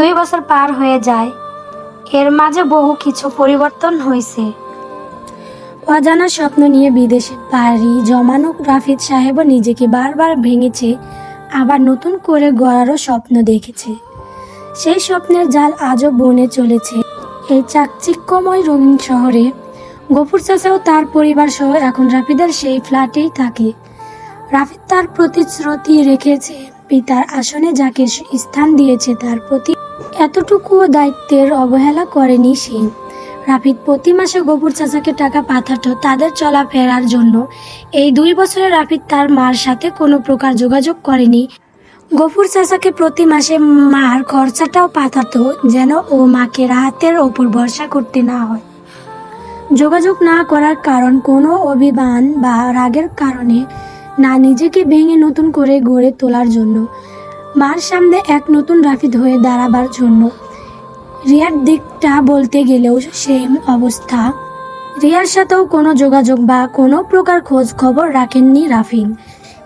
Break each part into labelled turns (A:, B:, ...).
A: দুই বছর পার হয়ে যায়। এর মাঝে বহু কিছু পরিবর্তন হয়েছে অজানা স্বপ্ন নিয়ে বিদেশে পাড়ি জমানো রাফিদ সাহেবও নিজেকে বারবার ভেঙেছে, আবার নতুন করে গড়ারও স্বপ্ন দেখেছে। সেই স্বপ্নের জাল আজও বনে চলেছে। এই চাকচিক্যময় রঙিন শহরে গফুর চাচাও তার পরিবার সহ এখন রাফিদের সেই ফ্ল্যাটেই থাকে। রাফিদ তার প্রতিশ্রুতি রেখেছে, পিতার আসনে যাকে স্থান দিয়েছে তার প্রতি এতটুকুও দায়িত্বের অবহেলা করেনি সে। রাফিদ প্রতি মাসে গোপুর চাচাকে টাকা পাঠাতো তাদের চলাফেরার জন্য। এই দুই বছরে রাফিদ তার মার সাথে কোনো প্রকার যোগাযোগ করেনি। গফুর চাচাকে প্রতি মাসে মার খরচাটাও পাঠাতো যেন ও মাকে রাহাতের ওপর ভরসা করতে না হয়। যোগাযোগ না করার কারণ কোনো অভিমান বা রাগের কারণে না নিজেকে ভেঙে নতুন করে গড়ে তোলার জন্য। মার সামনে এক নতুন রাফিদ হয়ে দাঁড়াবার জন্য। রিয়ার দিকটা বলতে গেলেও সেম অবস্থা। রিয়ার সাথেও কোনো যোগাযোগ বা কোনো প্রকার খোঁজ খবর রাখেননি রাফিন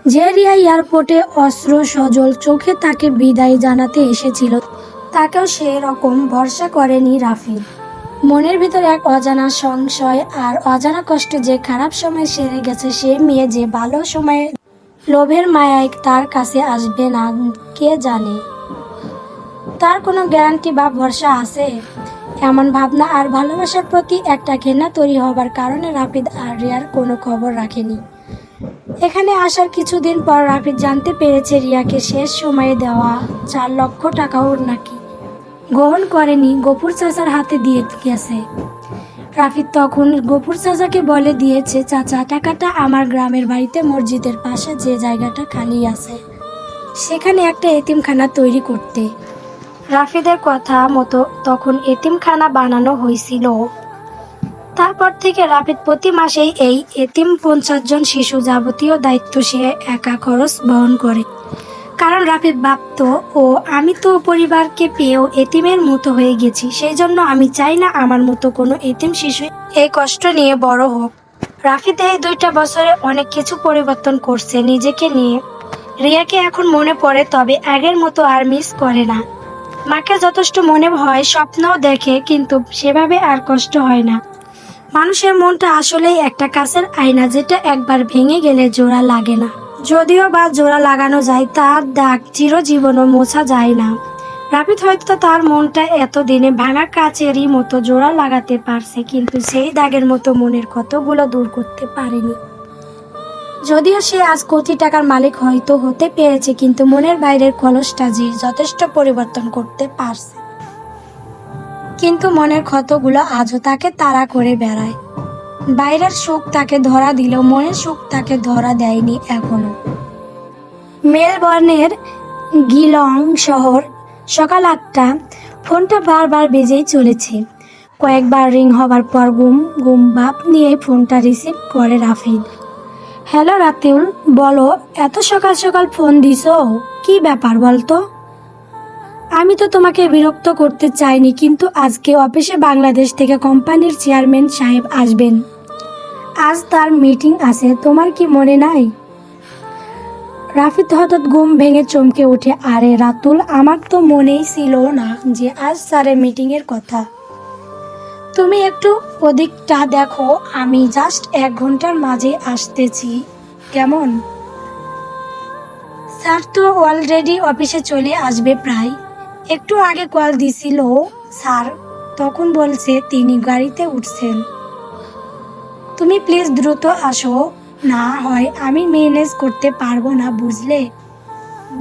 A: যে রিয়া এয়ারপোর্টে অস্ত্র সজল চোখে তাকে বিদায় জানাতে এসেছিল, তাকেও সেরকম ভরসা করেনি রাফিন মনের ভিতর এক অজানা সংশয় আর অজানা কষ্ট যে খারাপ সময় সেরে গেছে সে মেয়ে যে ভালো সময়ে লোভের মায়ায় তার কাছে আসবে না, কে জানে? তার কোনো গ্যারান্টি বা ভরসা আছে? এমন ভাবনা আর ভালোবাসার প্রতি একটা ঘেন্না তৈরি হবার কারণে রাফিদ আর রিয়ার কোনো খবর রাখেনি। এখানে আসার কিছুদিন পর রাফিদ জানতে পেরেছে রিয়াকে শেষ সময়ে দেওয়া চার লক্ষ টাকাও নাকি গ্রহণ করেনি। গপুর চাচার হাতে দিয়ে গেছে। রাফিদ তখন গপুর চাচাকে বলে দিয়েছে, চাচা, টাকাটা আমার গ্রামের বাড়িতে মসজিদের পাশে যে জায়গাটা খালি আছে, সেখানে একটা এতিমখানা তৈরি করতে। রাফিদের কথা মতো তখন এতিমখানা বানানো হয়েছিল। তারপর থেকে রাফিদ প্রতি মাসেই এই এতিম পঞ্চাশ জন শিশু যাবতীয় দায়িত্ব সে একা খরচ বহন করে। কারণ রাফিদ ভাবত ও আমি তো পরিবারকে পেয়েও এতিমের মতো হয়ে গেছি সেই জন্য আমি চাই না আমার মতো কোনো এতিম শিশু এই কষ্ট নিয়ে বড় হোক। রাফিদ এই দুইটা বছরে অনেক কিছু পরিবর্তন করছে নিজেকে নিয়ে। রিয়াকে এখন মনে পড়ে, তবে আগের মতো আর মিস করে না। মাকে যথেষ্ট মনে হয়, স্বপ্নও দেখে, কিন্তু সেভাবে আর কষ্ট হয় না। মানুষের মনটা আসলেই একটা কাছের আয়না, যেটা একবার ভেঙে গেলে জোড়া লাগে না। যদিও বা জোড়া লাগানো যায় তার দাগ চিরজীবনও মোছা যায় না। রাফিদ হয়তো তার মনটা এতদিনে ভাঙা কাচেরই মতো জোড়া লাগাতে পারছে, কিন্তু সেই দাগের মতো মনের কতগুলো দূর করতে পারেনি। যদিও সে আজ কোটি টাকার মালিক হয়তো হতে পেরেছে, কিন্তু মনের বাইরের কলসটা যে যথেষ্ট পরিবর্তন করতে পারছে। কিন্তু মনের ক্ষতগুলো আজও তাকে তাড়া করে বেড়ায়। বাইরের সুখ তাকে ধরা দিলেও মনের সুখ তাকে ধরা দেয়নি এখনও। মেলবর্নের গিলং শহর সকাল আটটা, ফোনটা বারবার বেজেই চলেছে। কয়েকবার রিং হবার পর গুম গুম ভাব নিয়ে ফোনটা রিসিভ করে রাফিদ হ্যালো রাতিউল বলো, এত সকাল সকাল ফোন দিছো? কি ব্যাপার বলতো? আমি তো তোমাকে বিরক্ত করতে চাইনি, কিন্তু আজকে অফিসে বাংলাদেশ থেকে কোম্পানির চেয়ারম্যান সাহেব আসবেন। আজ তার মিটিং আছে, তোমার কি মনে নাই? রাফিদ হঠাৎ ঘুম ভেঙে চমকে উঠে, আরে রাতুল, আমার তো মনেই ছিল না যে আজ স্যারের মিটিংয়ের কথা। তুমি একটু ওদিকটা দেখো, আমি জাস্ট এক ঘণ্টার মাঝে আসতেছি। কেমন? স্যার তো অলরেডি অফিসে চলে আসবে প্রায়। একটু আগে কল দিছিল স্যার, তখন বলছে তিনি গাড়িতে উঠছেন। তুমি প্লিজ দ্রুত আসো। না হয় আমি ম্যানেজ করতে পারব না, বুঝলে?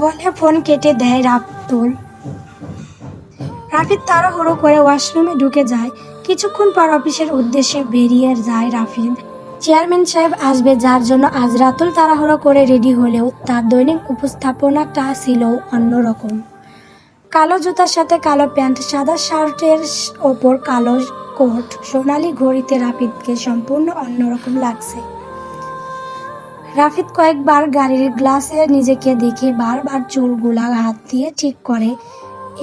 A: বলে ফোন কেটে দেয় রাফতুল রাফিদ তাড়াহুড়ো করে ওয়াশরুমে ঢুকে যায়। কিছুক্ষণ পর অফিসের উদ্দেশ্যে বেরিয়ে যায় রাফিদ। চেয়ারম্যান সাহেব আসবে, যার জন্য আজ রাতুল তাড়াহুড়ো করে রেডি হলেও তার দৈনিক উপস্থাপনাটা ছিল অন্যরকম। কালো জুতার সাথে কালো প্যান্ট, সাদা শার্টের ওপর কালো কোট সোনালি ঘড়িতে রাফিদকে সম্পূর্ণ অন্যরকম লাগছে। রাফিদ কয়েকবার গাড়ির গ্লাসে নিজেকে দেখে বারবার চুলগুলা হাত দিয়ে ঠিক করে।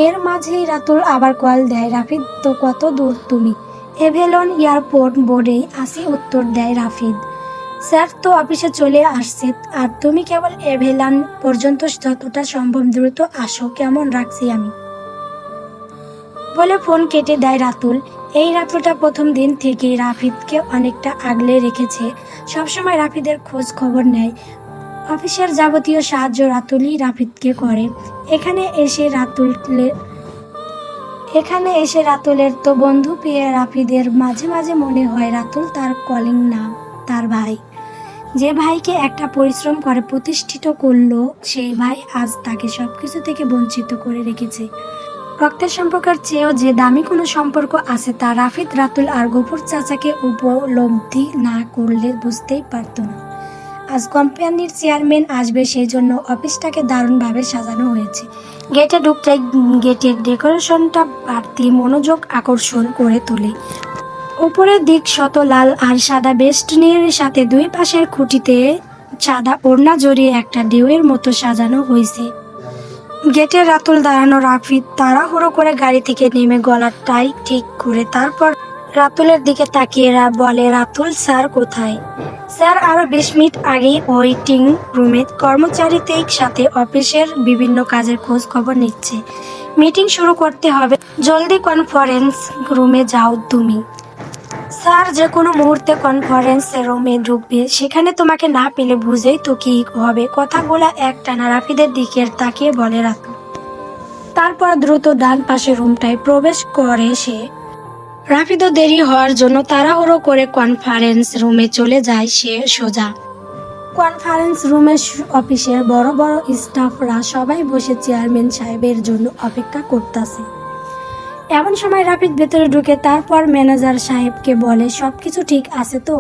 A: এর মাঝেই রাতুল আবার কল দেয়, রাফিদ, তো কত দূর তুমি? এভেলন এয়ারপোর্ট বোর্ডেই আসি উত্তর দেয় রাফিদ। স্যার, তো অফিসে চলে আসছে, আর তুমি কেবল এভেলান পর্যন্ত যতটা সম্ভব দ্রুত আসো, কেমন রাখছি আমি? বলে ফোন কেটে দেয় রাতুল। এই রাতুলটা প্রথম দিন থেকে রাফিদকে অনেকটা আগলে রেখেছে। সবসময় রাফিদের খোঁজ খবর নেয়। অফিসের যাবতীয় সাহায্য রাতুলই রাফিদকে করে। এখানে এসে রাতুলের, এখানে এসে রাতুলের তো বন্ধু পেয়ে রাফিদের মাঝে মাঝে মনে হয় রাতুল তার কলিং নাম তার ভাই। যে ভাইকে একটা পরিশ্রম করে প্রতিষ্ঠিত করল, সেই ভাই আজ তাকে সবকিছু থেকে বঞ্চিত করে রেখেছে। রক্তের সম্পর্কের চেয়েও যে দামি কোনো সম্পর্ক আছে তা রাফিদ রাতুল আর গোপুর চাচাকে উপলব্ধি না করলে বুঝতেই পারতো না। আজ কোম্পানির চেয়ারম্যান আসবে সেই জন্য অফিসটাকে দারুণভাবে সাজানো হয়েছে। গেটে ঢুকতে গেটের ডেকোরেশনটা বাড়তি মনোযোগ আকর্ষণ করে তোলে। উপরের দিক শত লাল আর সাদা বেষ্টনীর সাথে দুই পাশের খুঁটিতে সাদা ওড়না জড়িয়ে একটা ডিউয়ের মতো সাজানো হয়েছে। গেটে রাতুল দাঁড়ানো রাফিদ তাড়াহুড়ো করে গাড়ি থেকে নেমে গলার টাই ঠিক করে তারপর রাতুলের দিকে তাকিয়ে বলে, রাতুল, স্যার কোথায়? স্যার, আরও বিশ মিনিট আগেই ওয়েটিং রুমে কর্মচারীদের সাথে অফিসের বিভিন্ন কাজের খোঁজ খবর নিচ্ছে। মিটিং শুরু করতে হবে। জলদি কনফারেন্স রুমে যাও তুমি। স্যার যে কোনো মুহূর্তে কনফারেন্স রুমে ঢুকবে। সেখানে তোমাকে না পেলে বুঝেই তো কি হবে। কথাগুলো একটানা রাফিদের দিকে তাকিয়ে বলে রাখো। তারপর দ্রুত ডান পাশে রুমটায় প্রবেশ করে সে। রাফিদও দেরি হওয়ার জন্য তাড়াহুড়ো করে কনফারেন্স রুমে চলে যায় সে সোজা। কনফারেন্স রুমে অফিসের বড় বড় স্টাফরা সবাই বসে চেয়ারম্যান সাহেবের জন্য অপেক্ষা করতেছে। এমন সময় রাফিদ ভেতরে ঢুকে তারপর ম্যানেজার সাহেবকে বলে সব কিছু ঠিক আছে তো?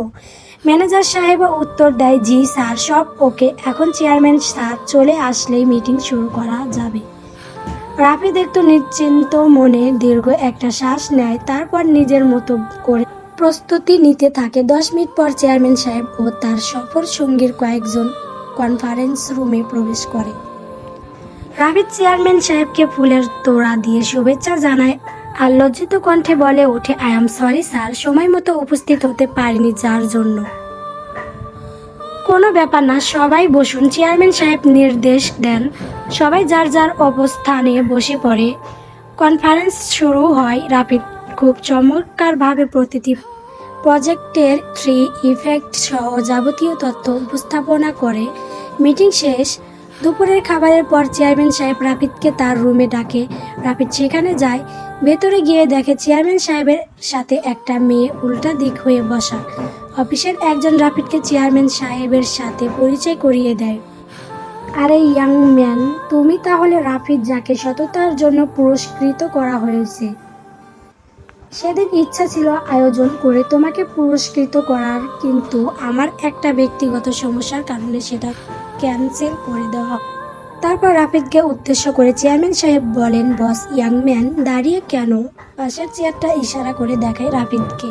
A: ম্যানেজার সাহেব উত্তর দেয়, জি স্যার, সব ওকে। এখন চেয়ারম্যান স্যার চলে আসলেই মিটিং শুরু করা যাবে। রাফিদ একটু নিশ্চিন্ত মনে দীর্ঘ একটা শ্বাস নেয়, তারপর নিজের মতো করে প্রস্তুতি নিতে থাকে। দশ মিনিট পর চেয়ারম্যান সাহেব ও তার সফর সঙ্গীর কয়েকজন কনফারেন্স রুমে প্রবেশ করে। রাফিদ চেয়ারম্যান সাহেবকে ফুলের তোড়া দিয়ে শুভেচ্ছা জানায়। আর লজ্জিত কণ্ঠে বলে ওঠে আই এম সরি স্যার সময় মতো উপস্থিত হতে পারিনি যার জন্য। কোনো ব্যাপার না, সবাই বসুন। চেয়ারম্যান সাহেব নির্দেশ দেন। সবাই যার যার অবস্থানে বসে পড়ে। কনফারেন্স শুরু হয় রাপিড খুব চমৎকারভাবে প্রতিটি প্রজেক্টের থ্রি ইফেক্ট সহ যাবতীয় তথ্য উপস্থাপনা করে। মিটিং শেষ। দুপুরের খাবারের পর চেয়ারম্যান সাহেব রাফিদকে তার রুমে ডাকে। রাফিদ সেখানে যায়। ভেতরে গিয়ে দেখে চেয়ারম্যান সাহেবের সাথে একটা মেয়ে উল্টা দিক হয়ে বসা। অফিসের একজন রাফিদকে চেয়ারম্যান সাহেবের সাথে পরিচয় করিয়ে দেয়। আরে, ইয়াং ম্যান, তুমি তাহলে রাফিদ যাকে সততার জন্য পুরস্কৃত করা হয়েছে। সেদিন ইচ্ছা ছিল আয়োজন করে তোমাকে পুরস্কৃত করার, কিন্তু আমার একটা ব্যক্তিগত সমস্যার কারণে সেটা ক্যান্সেল করে দেওয়া। তারপর রাফিদকে উদ্দেশ্য করে চেয়ারম্যান সাহেব বলেন, বস, ইয়াং ম্যান দাঁড়িয়ে কেন? পাশের চেয়ারটা ইশারা করে দেখায় রাফিদকে।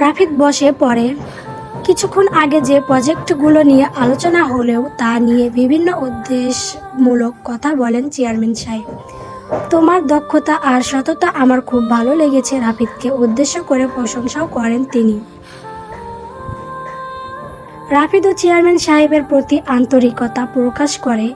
A: রাফিদ বসে পড়ে। কিছুক্ষণ আগে যে প্রজেক্টগুলো নিয়ে আলোচনা হলেও তা নিয়ে বিভিন্ন উদ্দেশ্যমূলক কথা বলেন চেয়ারম্যান সাহেব। তোমার দক্ষতা আর সততা আমার খুব ভালো লেগেছে, রাফিদকে উদ্দেশ্য করে প্রশংসাও করেন তিনি। রাফিদ চেয়ারম্যান সাহেবের প্রতি আন্তরিকতা প্রকাশ করে।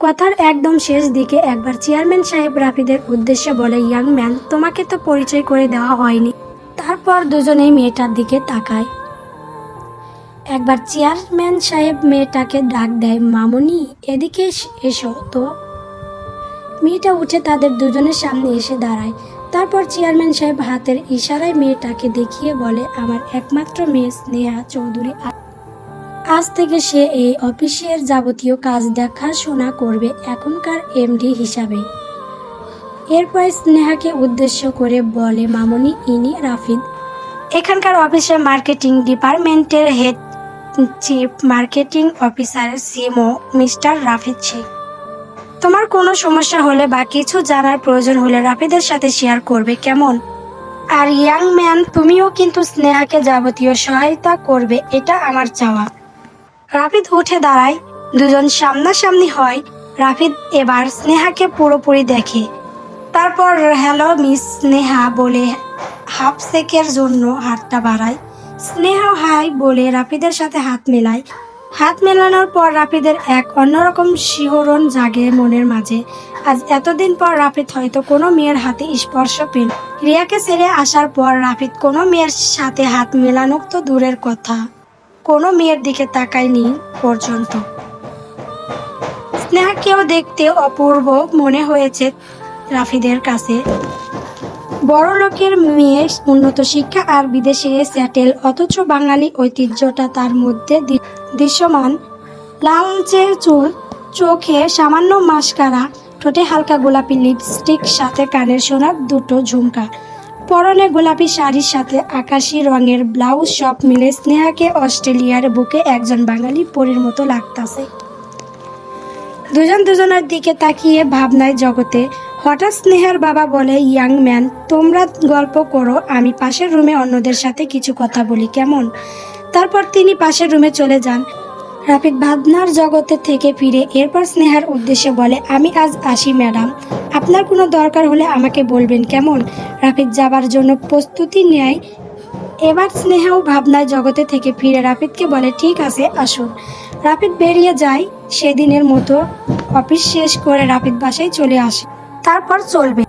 A: কথার একদম শেষ দিকে একবার চেয়ারম্যান সাহেব রাফিদের উদ্দেশ্যে বলে, ইয়াং ম্যান, তোমাকে তো পরিচয় করে দেওয়া হয়নি। তারপর দুজনেই মেয়েটার দিকে তাকায়। একবার চেয়ারম্যান সাহেব মেয়েটাকে ডাক দেয়, মামুনি, এদিকে এসো তো। মেয়েটা উঠে তাদের দুজনের সামনে এসে দাঁড়ায়। তারপর চেয়ারম্যান সাহেব হাতের ইশারায় মেয়েটাকে দেখিয়ে বলে, আমার একমাত্র মেয়ে স্নেহা চৌধুরী আজ থেকে সে এই অফিসের যাবতীয় কাজ দেখাশোনা করবে এখনকার এমডি হিসাবে। এরপর স্নেহাকে উদ্দেশ্য করে বলে, মামনি, ইনি রাফিদ। এখানকার অফিসের মার্কেটিং ডিপার্টমেন্টের head chief, marketing officer CMO mister Rafid Sheikh. তোমার কোনো সমস্যা হলে বা কিছু জানার প্রয়োজন হলে রাফিদের সাথে শেয়ার করবে, কেমন? আর ইয়াং ম্যান তুমিও কিন্তু স্নেহাকে যাবতীয় সহায়তা করবে, এটা আমার চাওয়া। রাফিদ উঠে দাঁড়ায়, দুজন সামনাসামনি হয়, রাফিদ এবার স্নেহাকে পুরোপুরি দেখে। তারপর হ্যালো মিস স্নেহা বলে হাফ সেকের জন্য হাতটা বাড়ায়। স্নেহা হাই বলে রাফিদের সাথে হাত মেলায়। হাত মেলানোর পর রাফিদের এক অন্যরকম শিহরণ জাগে মনের মাঝে। আজ এতদিন পর রাফিদ হয়তো কোনো মেয়ের হাতে স্পর্শ পেল রিয়াকে ছেড়ে আসার পর রাফিদ কোনো মেয়ের সাথে হাত মেলানো তো দূরের কথা। কোনো মেয়ের দিকে তাকায়নি পর্যন্ত। স্নেহাকেও দেখতে অপূর্ব মনে হয়েছে রাফিদের কাছে। বড় লোকের মেয়ে উন্নত শিক্ষা আর বিদেশে স্যাটেল অথচ বাঙালি ঐতিহ্যটা তার মধ্যে দৃশ্যমান। লালচে চুল, চোখে সামান্য মাস্কারা, ঠোঁটে হালকা গোলাপি লিপস্টিক, সাথে কানের সোনার দুটো ঝুমকা। পরনে গোলাপি শাড়ির সাথে আকাশি রঙের ব্লাউজ, সব মিলে স্নেহাকে অস্ট্রেলিয়ার বুকে একজন বাঙালি পরীর মতো লাগতাছে। দুজন দুজনের দিকে তাকিয়ে ভাবনায় জগতে হঠাৎ স্নেহার বাবা বলে, ইয়াং ম্যান, তোমরা গল্প করো, আমি পাশের রুমে অন্যদের সাথে কিছু কথা বলি, কেমন? তারপর তিনি পাশের রুমে চলে যান। রাফিক ভাবনার জগতে থেকে ফিরে এরপর স্নেহার উদ্দেশ্যে বলে, আমি আজ আসি, ম্যাডাম। আপনার কোনো দরকার হলে আমাকে বলবেন, কেমন? রাফিক যাবার জন্য প্রস্তুতি নেয়। এবার স্নেহাও ভাবনার জগতে থেকে ফিরে রাফিদকে বলে, ঠিক আছে, আসুন। রাফিদ বেরিয়ে যায়। সেদিনের মতো অফিস শেষ করে রাফিদ বাসায় চলে আসে। তারপর চলবে।